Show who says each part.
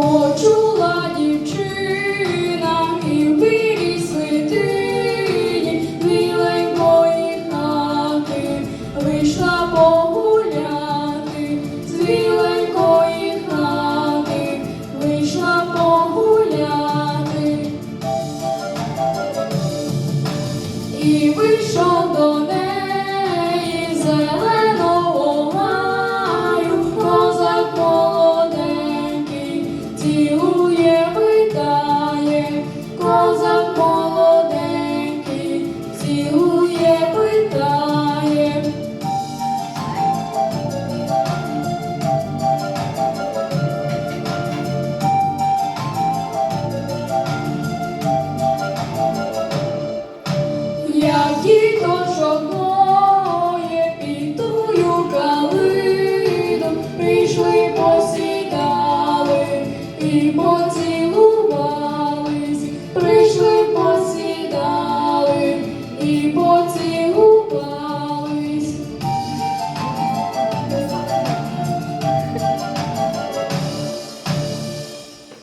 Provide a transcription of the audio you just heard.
Speaker 1: Почула дівчина і в білій біленької хати вийшла погуляти, з біленької хати вийшла погуляти. Козак молоденький, цілує, питає. Як діточок моє під тую прийшли, посідали і поцілували.